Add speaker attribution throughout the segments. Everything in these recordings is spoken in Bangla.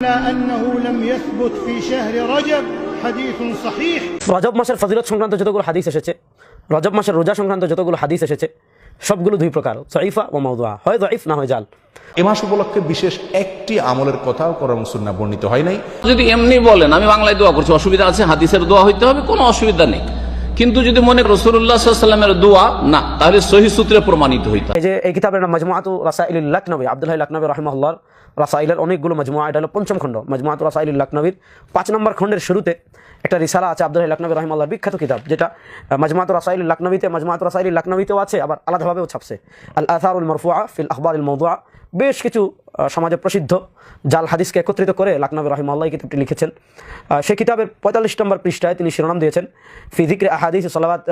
Speaker 1: على أنه لم يثبت في شهر رجب حديث صحيح
Speaker 2: রজব মাসের ফজিলত সংক্রান্ত যতগুলো হাদিস এসেছে রজব মাসের রোজা সংক্রান্ত যতগুলো হাদিস এসেছে সবগুলো দুই প্রকার জয়ীফা ও মৌদুয়া হয় জয়ীফ না হয় জাল
Speaker 3: এ মাস উপলক্ষে বিশেষ একটি আমলের কথাও কোরআন সুন্নাহ বর্ণিত হয় নাই
Speaker 4: যদি এমনি বলেন আমি বাংলায় দোয়া করছি অসুবিধা আছে হাদিসের দোয়া হইতে হবে কোনো অসুবিধা নেই কিন্তু যদি মনে রসুল্লাহ সাল্লামের দোয়া, না, তাহলে সহি সূত্রে প্রমাণিত হইত।
Speaker 2: এই যে, এই কিতাবের নাম লাকনবী, আব্দুল্লাহ লাকনবী রহমাল্লাহর রাসাইলের অনেকগুলো মজমুআ, এটা হলো পঞ্চম খণ্ড, মজমুআতু রাসাইল লাকনবীর পাঁচ নম্বর খণ্ডের শুরুতে একটা রিসালা আছে আব্দুল্লাহ লাকনবী রহমাল্লাহর বিখ্যাত কিতাব, যেটা মজমুআতু রাসাইল লাকনবীতে, মজমুআতু রাসাইল লাকনবীতেও আছে, আবার আলাদাভাবেও ছাপছে। আল আথারুল মরফুআ ফিল আখবর মৌদুআ বেশ কিছু সমাজে প্রসিদ্ধ জাল হাদিসকে একত্রিত করে লাকনবী রহিমাল্লাহ এই কিতাবটি লিখেছেন। সেই কিতাবের পঁয়তাল্লিশ নম্বর পৃষ্ঠায় তিনি শিরোনাম দিয়েছেন ফিজিক্রে হাদিস সালাত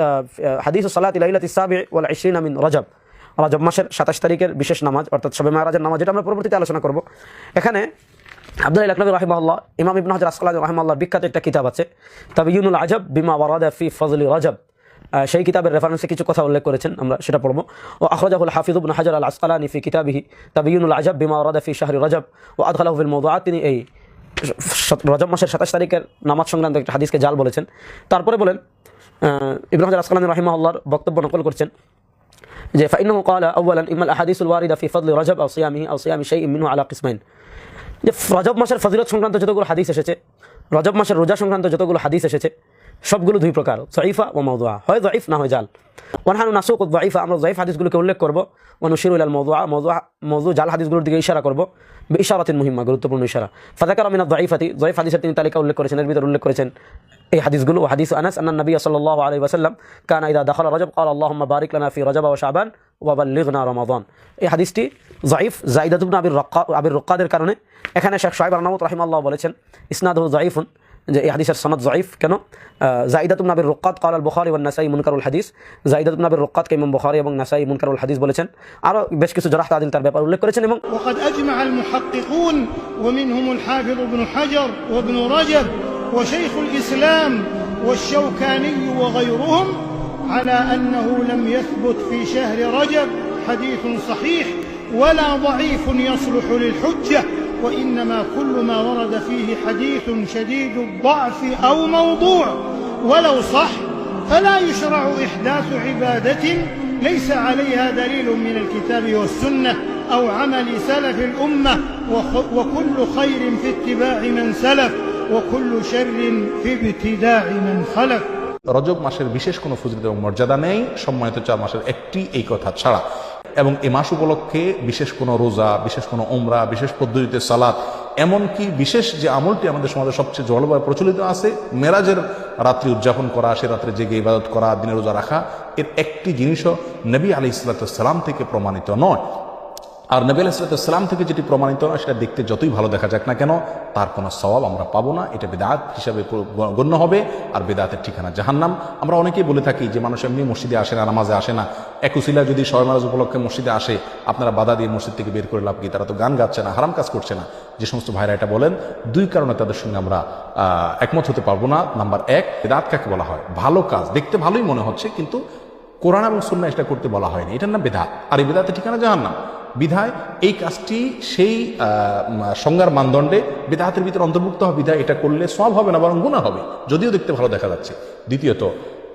Speaker 2: হাদিস সালাত ইলাইলাত ইসাবে ওয়াল ইশরিন আমিন রজব। রজব মাসের সাতাশ তারিখের বিশেষ নামাজ, অর্থাৎ সবে মারাজের নামাজ, যেটা আমরা পরবর্তীতে আলোচনা করব। এখানে আব্দুল লাকনবী রাহিমাল্লাহ ইমাম ইবন হাজার আসকাল রহমাল্লাহর বিখ্যাত একটা কিতাব আছে তবে ইউনুল আজব বিমা ওয়ারাদা ফি ফজলি রজব। সেই কিতাবের রেফারেন্সে কিছু কথা উল্লেখ করেছেন, আমরা সেটা পড়ব। ও আখরাজাহুল হাফিজ ইবনে হাজার আল আসকালানি ফি কিতাবিহি তাবিয়ুনুল আজব বিমা ওয়ারাদা ফি শাহরি রজব ও আদখালাহু ফিল মওদুআত তিনি এই রজব মাসের সাতাশ তারিখের নামাজ সংক্রান্ত একটা হাদিসকে জাল বলেছেন। তারপরে বলেন হাজার আসকালানি রাহিমাহুল্লাহর বক্তব্য নকল করছেন যে ফাইনাহু ক্বালা আউয়ালান ইমাল আহাদিসুল ওয়ারিদা ফি ফদলি রজব আও সিয়ামিহি আও সিয়ামি শাইইন মিনহু আলা কিসমাইন। যে, রজব মাসের ফজিলত সংক্রান্ত যতগুলো হাদিস এসেছে, রজব মাসের রোজা সংক্রান্ত যতগুলো হাদিস এসেছে সবগুলো দুই প্রকার জয়ীফা ও মৌদুয়া হয় জয়ীফ না হয় জাল। ওয়ানহানু নাসুক জয়ীফা আমরা জয়ীফ হাদিসগুলোকে উল্লেখ করব। ওয়ানুশির উল্লাল মৌদুয়া মৌদুয়া মৌদু জাল হাদিসগুলোর দিকে ইশারা করব। ইশারাতিন মুহিম্মা, গুরুত্বপূর্ণ ইশারা। ফাজাকার আমিনা জয়ীফাতি জয়ীফ হাদিসের তিনি তালিকা উল্লেখ করেছেন, এর ভিতরে উল্লেখ করেছেন এই হাদিসগুলো। হাদিস আনাস, আন্না নবী সাল্লাহ আলী ওয়াসাল্লাম, কানা দখল রজব কাল আল্লাহ বারিক লানা ফি রজব ও শাহান ওয়াবাল্লিগনা রমাদান। এই হাদিসটি জয়ীফ জাইদাতুবনা আবির রক্কা, আবির রক্কাদের কারণে। এখানে শেখ সাহেব আনামত রাহিমাল্লাহ বলেছেন ইসনাদ জয়ীফুন যে এই হাদিসের সনদ জয়ীফ কেন জাইদাত ইবনে আবির রক্কাত قال البخاري والنسائي منكر الحديث জাইদাত ইবনে আবির রক্কাতকে ইমাম বুখারী এবং নাসাই মুনকারুল হাদিস বলেছেন আরও বেশ কিছু জরাহ তাদিল তার ব্যাপার উল্লেখ করেছেন এবং
Speaker 1: وقد أجمع المحققون ومنهم الحافظ ابن حجر وابن رجب وشيخ الإسلام والشوكاني وغيرهم على أنه لم يثبت في شهر رجب حديث صحيح ولا ضعيف يصلح للحجة وإنما كل ما ورد فيه حديث شديد الضعف أو موضوع ولو صح فلا يشرع إحداث عبادة ليس عليها دليل من الكتاب والسنة أو عمل سلف الأمة وخ- وكل خير في اتباع من سلف وكل شر في ابتداع من خلف
Speaker 3: রজব মাসের বিশেষ কোনো ফজিলত এবং মর্যাদা নেই সম্মানিত চার মাসের একটি এই কথা ছাড়া এবং এ মাস উপলক্ষে বিশেষ কোনো রোজা, বিশেষ কোনো ওমরা বিশেষ পদ্ধতিতে সালাদ এমনকি বিশেষ যে আমলটি আমাদের সমাজে সবচেয়ে জলবায়ু প্রচলিত আছে, মেরাজের রাত্রি উদযাপন করা, সে রাত্রে জেগে ইবাদত করা, দিনে রোজা রাখা, এর একটি জিনিসও নবী আলি ইসলাতাম থেকে প্রমাণিত নয়। আর নবী আলাইসালাম থেকে যেটি প্রমাণিত নয় সেটা দেখতে যতই ভালো দেখা যাক না কেন, তার কোনো সওয়াব আমরা পাবো না। এটা বেদাত হিসাবে গণ্য হবে, আর বেদাতের ঠিকানা জাহান্নাম। আমরা অনেকেই বলে থাকি যে মানুষ এমনি মসজিদে আসে না, নামাজে আসে না। একুশিলা যদি মাস উপলক্ষে মসজিদে আসে, আপনারা বাধা দিয়ে মসজিদ থেকে বের করে লাভ কি? তারা তো গান গাচ্ছে না, হারাম কাজ করছে না। যে সমস্ত ভাইরা এটা বলেন, দুই কারণে তাদের সঙ্গে আমরা একমত হতে পারব না। নাম্বার এক, বেদাত কাকে বলা হয়? ভালো কাজ। দেখতে ভালোই মনে হচ্ছে, কিন্তু কোরআন এবং সুন্না এটা করতে বলা হয়নি। এটার নাম বেদাত। আর এই বেদাতের ঠিকানা জাহান্নাম। বিধায় এই কাজটি সেই সংজ্ঞার মানদণ্ডে বিধাহাতের ভিতরে অন্তর্ভুক্ত হবে বিধায় এটা করলে সব হবে না, বরং গুণা হবে। যদিও দেখতে ভালো দেখা যাচ্ছে। দ্বিতীয়ত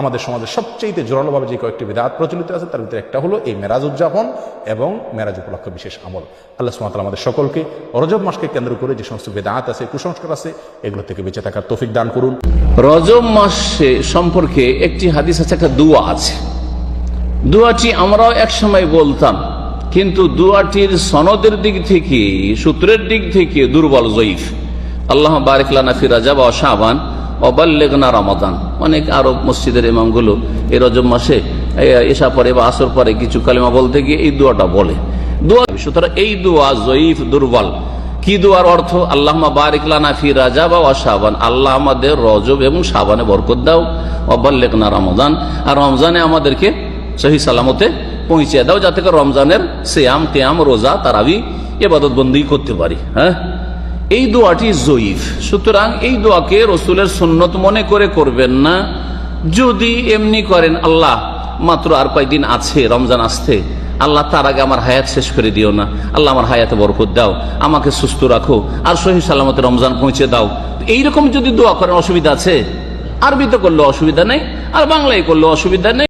Speaker 3: আমাদের সমাজে সবচেয়ে জোরালোভাবে যে কয়েকটি বেদাত প্রচলিত আছে, তার ভিতরে একটা হলো এই মেরাজ উদযাপন এবং মেরাজ উপলক্ষে বিশেষ আমল। আল্লাহ সুমাতাল আমাদের সকলকে রজব মাসকে কেন্দ্র করে যে সমস্ত বেদাত আছে, কুসংস্কার আছে, এগুলো থেকে বেঁচে থাকার তৌফিক দান করুন।
Speaker 4: রজব মাসে সম্পর্কে একটি হাদিস আছে, একটা দুয়া আছে। দুয়াটি আমরাও একসময় বলতাম, কিন্তু দুয়াটির সনদের দিক থেকে, সূত্রের দিক থেকে দুর্বল, জয়ীফ। আল্লাহ বারিকলানা ফিরাজা বা অবাল্লেগনা রমাদান। অনেক আরব মসজিদের ইমামগুলো এই রজব মাসে এসা পরে বা আসর পরে কিছু কালিমা বলতে গিয়ে এই দোয়াটা বলে। দোয়া সুতরাং এই দোয়া জয়ীফ, দুর্বল। কি দোয়ার অর্থ? আল্লাহ বারিকলানা ফি রাজা বা শাবান। আল্লাহ আমাদের রজব এবং সাবানে বরকত দাও। অবাল্লেকনা রমজান আর রমজানে আমাদেরকে সহি সালামতে পৌঁছে দাও যাতে করে রমজানের সেয়াম, তেয়াম, রোজা, তারাবি এবাদত বন্দি করতে পারি। হ্যাঁ? এই দোয়াটি জয়ীফ। সুতরাং এই দোয়াকে রসুলের সুন্নত মনে করে করবেন না। যদি এমনি করেন, আল্লাহ, মাত্র আর কয়েকদিন আছে রমজান আসতে? আল্লাহ, তার আগে আমার হায়াত শেষ করে দিও না। আল্লাহ, আমার হায়াতে বরকত দাও। আমাকে সুস্থ রাখো। আর সহি সালামতে রমজান পৌঁছে দাও। এইরকম যদি দোয়া করেন, অসুবিধা আছে? আরবিতে করলে অসুবিধা নেই। আর বাংলায় করলে অসুবিধা নেই।